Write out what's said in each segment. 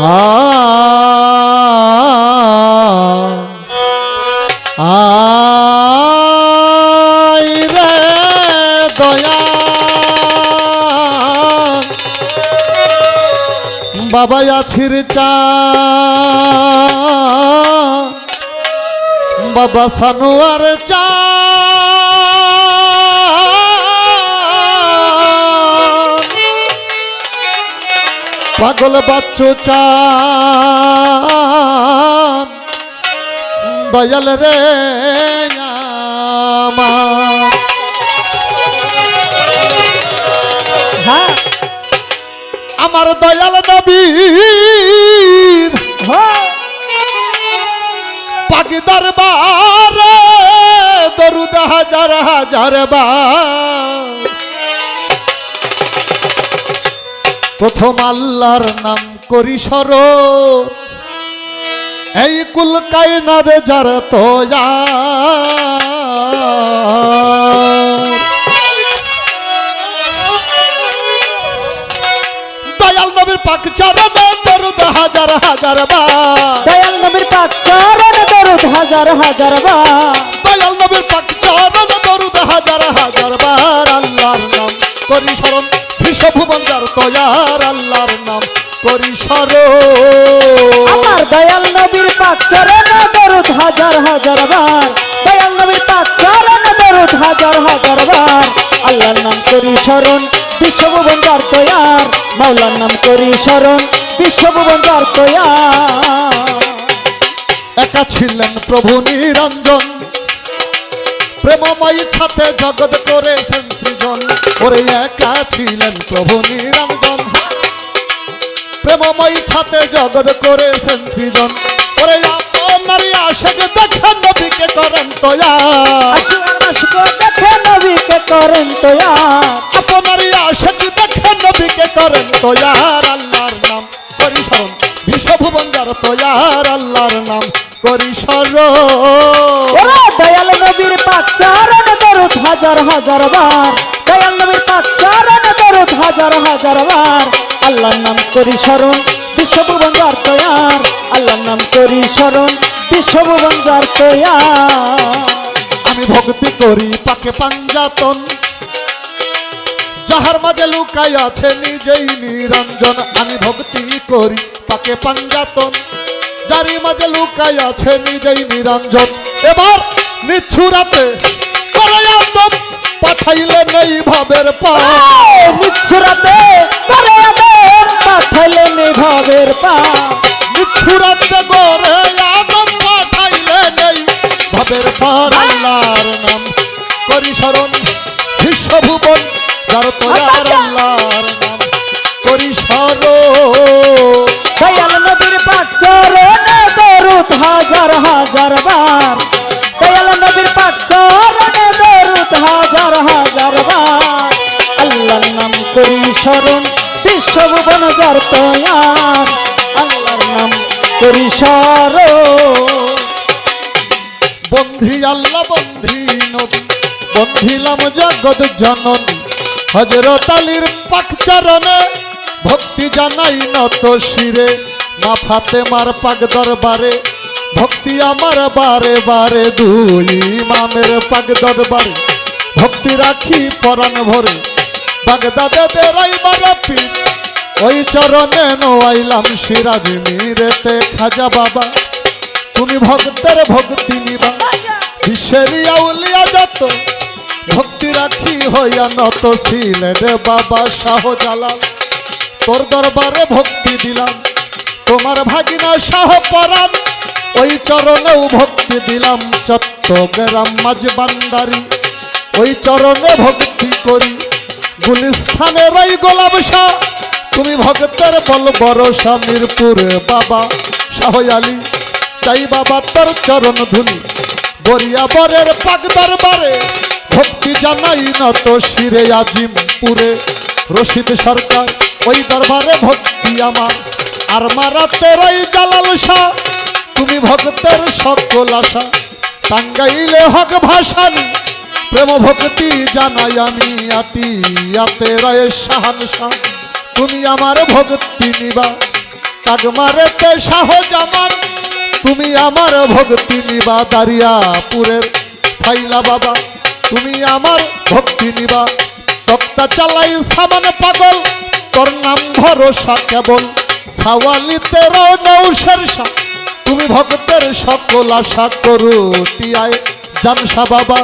বাবা আছির চা। বাবা সানোয়ার চা। পাগল বাচ্চু চান। দয়াল রে আমার। হ্যাঁ। আমার দয়াল নবীর হ্যাঁ। পাকি দরবার দরুদ হাজার হাজার বার। প্রথম আল্লাহর নাম করি সর এই কুল কায়নারে যার তোয়া দয়াল নবীর পাক চরণে দরুদ হাজার হাজার বার। দয়াল নবীর পাক চরণ দরুদ হাজার হাজার বার। দয়াল নবীর পাক চরণ দরুদ হাজার হাজার বার। আল্লাহর নাম করি স্মরণ বিশ্বভুবন যার তয়ার আল্লাহর নাম করি স্মরণ আমার দয়াল নবীর পাক চরণ দরুদ হাজার হাজার বার। দয়াল নবীর পাক চরণ দরুদ হাজার হাজার বার। আল্লাহর নাম করি স্মরণ বিশ্বভুবন যার তৈয়ার মাওলার নাম করি স্মরণ বিশ্বভুবন যার তৈয়ার একা ছিলেন প্রভু নিরঞ্জন। প্রেমময়ী ছাতে জগৎ করেছেন সৃজন। ওরে একা ছিলেন প্রভু নিরঞ্জন। প্রেমময়ী ছাতে জগৎ করেছেন সৃজন। ওরে আপনারই আশেক দেখেন নবীকে করেন তয়া। আশুয়ার মাসক দেখে নবীকে করেন তৈয়ার আপনারই আশেক দেখেন নবীকে করেন তয়ার আল্লাহর নাম করি বিশ্বভুবন যার তয়ার আল্লাহর নাম করি চরণ দরুদ হাজার হাজার বার। দয়াল নবীর পাক চরণ দরুদ হাজার হাজার বার। আল্লাহর নাম করি স্মরণ, বিশ্বভুবন যার তৈয়ার। আল্লাহর নাম করি স্মরণ, বিশ্বভুবন যার আমি ভক্তি করি পাকে পাঞ্জাতন। যাহার মাঝে লুকাই আছে নিজেই নিরঞ্জন। আমি ভক্তি করি পাকে পাঞ্জাতন। যারি মাঝে লুকাই আছে নিজেই নিরঞ্জন। এবার নিচ্ছুরাতে করে আদম পাঠাইলে নেই ভাবের পা। মিচ্ছুরাতে করে আদেন পাঠাইলেন এই ভবের পা। গড়ে আদম পাঠাইলে নেই ভাবের পার আল্লাহর নাম করি স্মরণ বিশ্বভুবন যার তোয়ার আল্লাহর নাম করি স্মরণ দয়াল নবীর পাক চরণে দরুদ হাজার হাজার বার। বার আল্লাহর নাম করি স্মরণ বিশ্বভুবন যার তয়ার আল্লাহর নাম করি স্মরণ। বন্ধি আল্লাহ, বন্ধি বন্ধিলাম হজরত আলীর পাক চরণে ভক্তি জানাই নত শিরে। মা ফাতেমার পাক দরবারে ভক্তি আমার বারে বারে দুই ইমামের পাক দরবারে। ভক্তি রাখি পরাণ ভরে। বাগদাদে দেরাই মারপি ওই চরণে নোয়াইলাম সিরাজ মিরেতে খাজা বাবা। তুমি ভক্তের ভক্তি নিবা। বিশ্বের আউলিয়া যত ভক্তি রাখি হইয়া নত ছিলেন বাবা শাহ জালাল তোর দরবারে ভক্তি দিলাম। তোমার ভাগিনা শাহ পরাণ। ওই চরণেও ভক্তি দিলাম। চট্টগ্রাম মাঝ বান্ডারি ওই চরণে ভক্তি করি। গুলিস্থানের ওই গোলাপ শাহ। তুমি ভক্তের বল বড় স্বামীরপুরে বাবা। শাহ আলী চাই বাবা তোর চরণ ধুলি। বরিয়া বরের পাক দরবারে ভক্তি জানাই নত শিরে আজিমপুরে। রশিদ সরকার, ওই দরবারে ভক্তি আমার। আর মারাতে ওই জালাল শাহ। তুমি ভক্তের সকল আশা। টাঙ্গাইলে হক ভাসানি। প্রেম ভক্তি জানাই আমি আতি, আতে রয়ে শাহ তুমি আমার ভক্তি নিবা কাগমারেতে শাহজামান তুমি আমার ভক্তি নিবা দারিয়াপুরের ফাইলা বাবা। তুমি আমার ভক্তি নিবা, তক্তা চালাই সামান পাগল। তোর নাম ভরসা কেবল, সাওয়ালিতে শাহ তুমি ভক্তের সকল আশা করু টিয়ায় জানসা বাবা।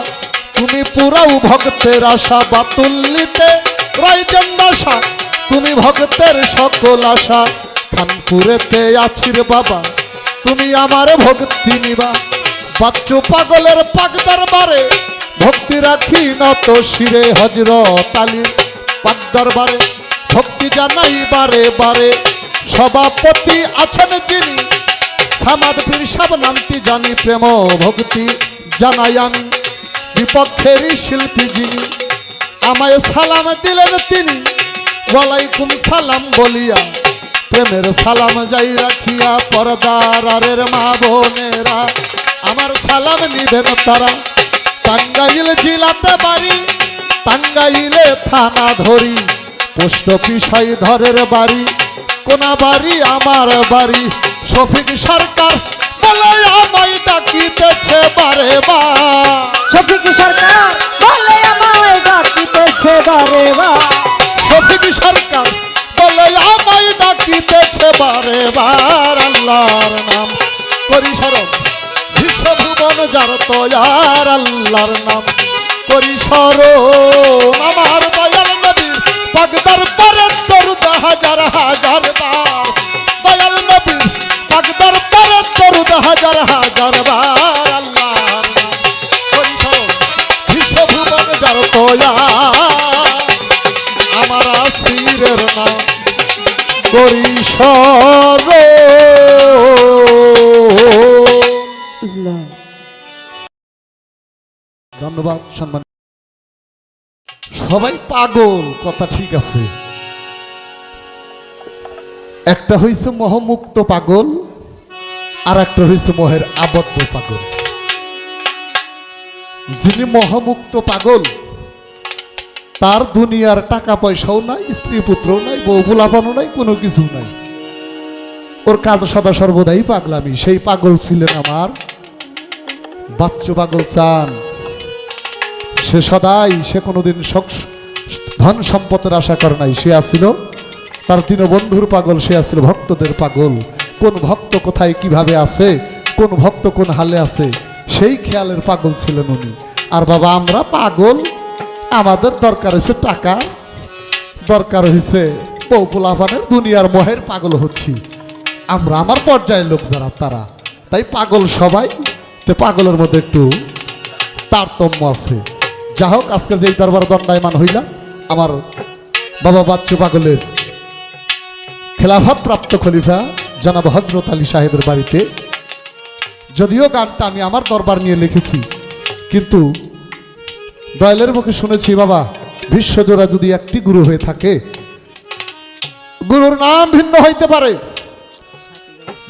তুমি পুরাও ভক্তের আশা বাতুল্লিতে দাসা তুমি ভক্তের সকল আশা, খানপুরেতে আছির বাবা। তুমি আমার ভক্তি নিবা, বাচ্চু পাগলের পাক দরবারে। ভক্তি রাখি নত শিরে হজরত আলীর পাক দরবারে। ভক্তি জানাই বারে বারে, সভাপতি আছেন যিনি। সামাদ পীর সাব নামটি জানি প্রেম ভক্তি জানাই আমি। বিপক্ষেরই শিল্পী যিনি, আমায় সালাম দিলেন তিনি। ওয়ালাইকুম সালাম বলিয়া প্রেমের সালাম যাই রাখিয়া পর্দার মা বোনেরা। আমার সালাম নিবেন তারা। টাঙ্গাইল জিলাতে বাড়ি, টাঙ্গাইলে থানা ধরি। পোস্ট অফিসাই ধরের বাড়ি কোনা বাড়ি আমার বাড়ি। শফিক সরকার বলে আমায় ডাকিতেছে বারে বা। সফিক সরকার বলে আমায় ডাকিতেছে বারে বা। শফিক সরকার বলে আমায় ডাকিতেছে বারে বার আল্লাহর নাম করি স্মরণ বিশ্বভুবন যার তয়ার আল্লাহর নাম করি স্মরণ আমার দয়াল নবীর পাগদার পরে দরুদ হাজার সম্মান। সবাই পাগল, কথা ঠিক আছে। একটা হইছে মোহমুক্ত পাগল আর একটা হইছে মোহের আবদ্ধ পাগল। যিনি মোহমুক্ত পাগল, তার দুনিয়ার টাকা পয়সাও নাই স্ত্রী পুত্রও নাই, বউ বুলাপানো নাই, কোনো কিছু নাই। ওর কাজ সদা সর্বদাই পাগলামি। সেই পাগল ছিলেন আমার বাচ্চু পাগল চান। সে সদাই, সে কোনোদিন ধন সম্পদের আশা করে নাই, সে আসিল। তার বন্ধুর পাগল, সে আসিল ভক্তদের পাগল। কোন ভক্ত কোথায়, কীভাবে আছে, কোন ভক্ত কোন হালে আছে, সেই খেয়ালের পাগল ছিলেন উনি। আর বাবা, আমরা পাগল। আমাদের দরকার হয়েছে টাকা। দরকার হয়েছে পৌপুলাফানের দুনিয়ার মোহের পাগল হচ্ছি। আমরা আমার পর্যায়ের লোক যারা, তারা। তাই পাগল সবাই, তো পাগলের মধ্যে একটু তারতম্য আছে। যা হোক, আজকে যেই দরবার দণ্ডায়মান হইলাম, আমার বাবা বাচ্চু পাগলের খেলাফত প্রাপ্ত খলিফা জনাব হজরত আলী সাহেবের বাড়িতে। যদিও গানটা আমি আমার দরবার নিয়ে লিখেছি, কিন্তু দয়ালের মুখে শুনেছি, বাবা, বিশ্বজোড়া যদি একটি গুরু হয়ে থাকে, গুরুর নাম ভিন্ন হইতে পারে।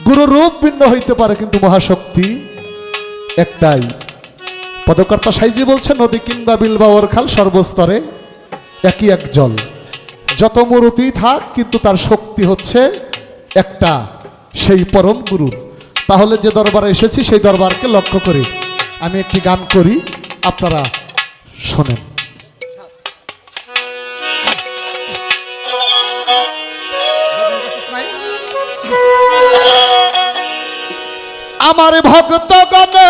গুরুর রূপ ভিন্ন হইতে পারে, কিন্তু মহাশক্তি একটাই। পদকর্তা সাইজি বলছে নদী কিংবা বিল বা খাল সর্বস্তরে একই এক জল। যত মূরতি থাক, কিন্তু তার শক্তি হচ্ছে একটা, সেই পরম গুরুর তাহলে যে দরবারে এসেছি, সেই দরবারকে লক্ষ্য করে। আমি একটি গান করি, আপনারা শোনেন। আমার ভক্তগণের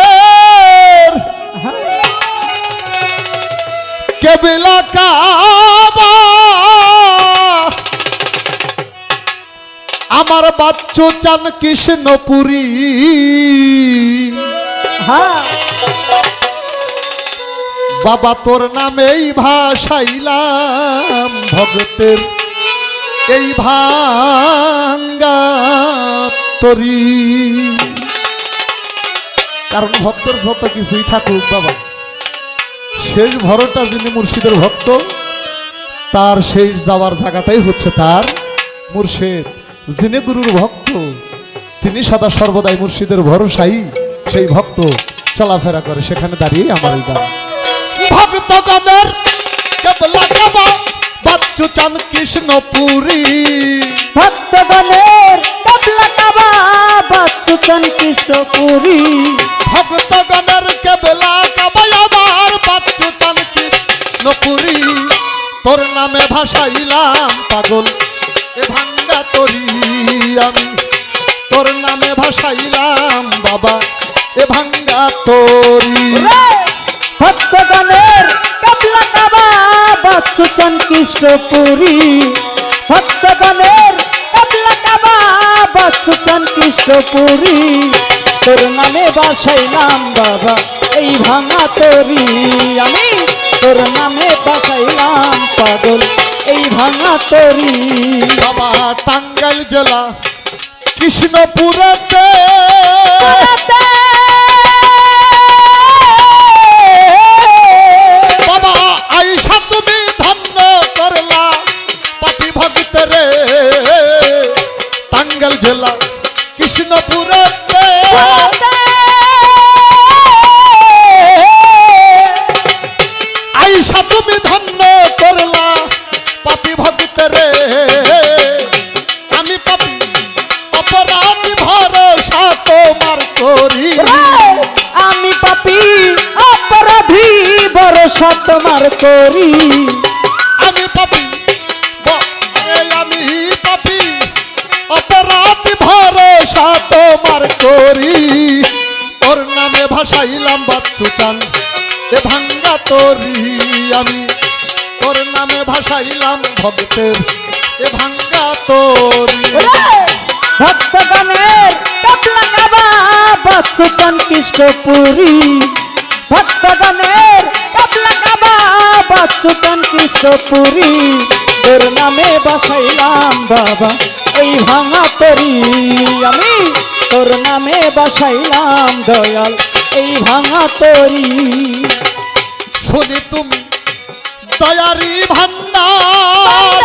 কেবিলা কাবা। আমার বাচ্চু চান কৃষ্ণপুরী। হ্যাঁ। বাবা তোর নামেই ভাসাইলাম ভক্তের এই ভাঙ্গা তরি। কারণ ভক্তের যত কিছুই থাকুক বাবা, শেষ ভরটা যিনি মুর্শিদের ভক্ত, তার শেষ যাওয়ার জায়গাটাই হচ্ছে তার মুর্শিদ। যিনি গুরুর ভক্ত, তিনি সদা সর্বদাই মুর্শিদের ভরসাই সেই ভক্ত, চলাফেরা করে সেখানে দাঁড়িয়ে আমার ভক্তগণের বাচ্চু চান কৃষ্ণপুরী। ভক্তগণের তবলা বাচ্চুচান কৃষ্ণপুরী। ভক্তগণের কেবলা কাবাই আমার বাচ্চু চান নপুরি তোর নামে ভাসাইলাম পাগল। এ ভাঙ্গা তরি আমি, তোর নামে ভাসাইলাম বাবা। এ ভাঙ্গা তরি। ভক্তগণের কাবলা কাবা বাচ্চুচান কৃষ্ণপুরী ভক্তগণের কাবলা কাবা বাচ্চুচান কৃষ্ণপুরী তোর বাসাইলাম বাবা এই ভাঙা তরি। আমি তোর নামে বাসাইলাম পাগল এই ভাঙা তরি। বাবা টাঙ্গাইল জেলা কৃষ্ণপুরতে। করি। আমি পাপি আমি পাপি। অপরাধী ভরসা তোমার করি। তোর নামে ভাসাইলাম বাচ্চু চান এ ভাঙ্গা তরি আমি। তোর নামে ভাসাইলাম ভক্তের এ ভাঙ্গা তরি। ভক্তগণের কাবা বাচ্চুকান কৃষ্ণপুরী। ভক্তগণের কাবলা কাবা বাচ্চুকান কৃষ্ণপুরী তোর নামে বাসাইলাম বাবা এই ভাঙা তরি আমি তোর নামে বাসাইলাম দয়াল এই ভাঙা তরি শুনি তুমি দয়ারি ভান্ডার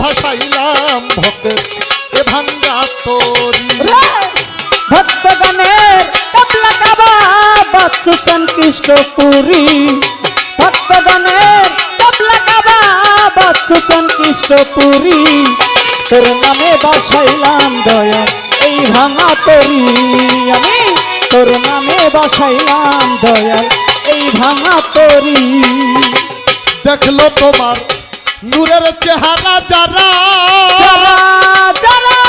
ভাসাইলাম ভক্তের এ ভাঙ্গা তোরি। ভক্তগণের কাবলা কাবা বাচ্চুচান কৃষ্ণপুরী ভক্তগণের কাবলা কাবা বাচ্চুচান কৃষ্ণপুরী তোর নামে বাসাইলাম দয়া এই ভাঙা তরি। আমি তোর নামে বাসাইলাম দয়া এই ভাঙা তরি। দেখল তোমার নূরের চেহারা যারা যারা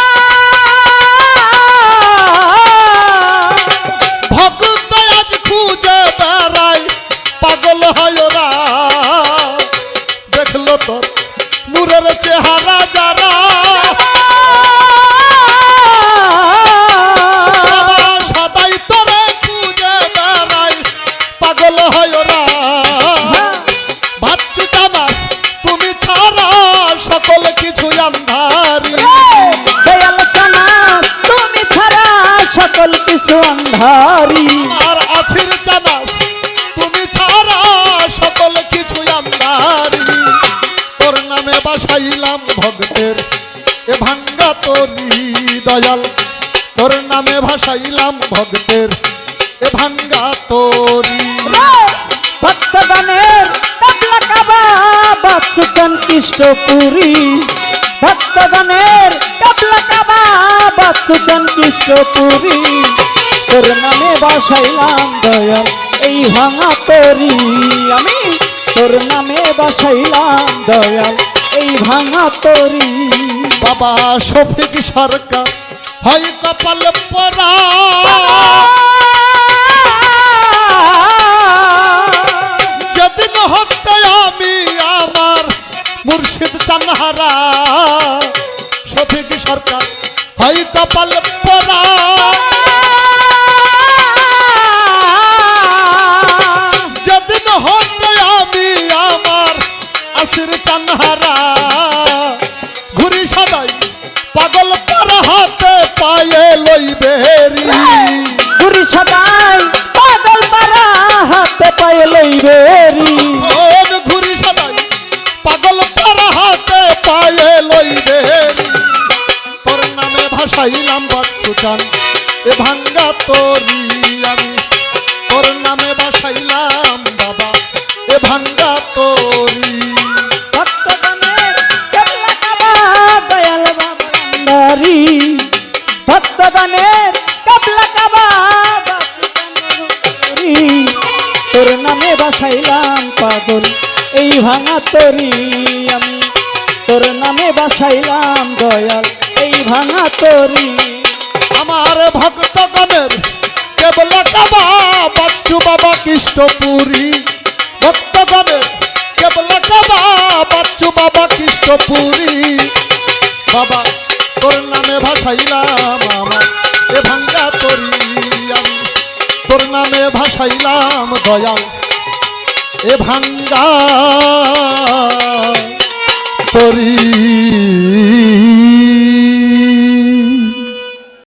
তুমি ছাড়া সকল কিছু অন্ধারি আর আছির জানা তুমি ছাড়া সকল কিছু আন্ধারি তোর নামে বাসাইলাম ভক্তের এ ভাঙ্গা তরি দয়াল। তোর নামে ভাসাইলাম ভক্তের এ ভাঙ্গা তরি ভক্তগণের কাবা বাচ্চুকান কৃষ্ণপুরী ভক্তগণের কাবলা কাবা বাচ্চুকান কৃষ্ণপুরী। তোর নামে বাসাইলাম দয়াল, এই ভাঙা তরি। আমি তোর নামে বাসাইলাম দয়াল, এই ভাঙা তরি। বাবা শফিক সরকার, হয় কপাল পরা। যেদিন আমি আমার মুর্শিদ চানহারা। দরকার। হয় কপাল ভাসাইলাম বাচ্চু চান। এ ভাঙ্গা তোরি আমি তোর নামে ভাসাইলাম বাবা। এ ভাঙ্গা তোরি। দয়াল বাবা ভক্তগণের কেবলা কাবা তোর। নামে বাসাইলাম পাগল, এই ভাঙা তরি আমি। তোর নামে বাসাইলাম দয়াল ভাঙা তরি। আমার ভক্তগণের কেবল কাবা, বাচ্চু বাবা কৃষ্ণপুরী। ভক্তগণের কেবল কাবা, বাচ্চু বাবা কৃষ্ণপুরী। বাবা, তোর নামে ভাসাইলাম আমার এ ভাঙ্গা তরি। আমি তোর নামে ভাসাইলাম দয়াল এ ভাঙ্গা তরি।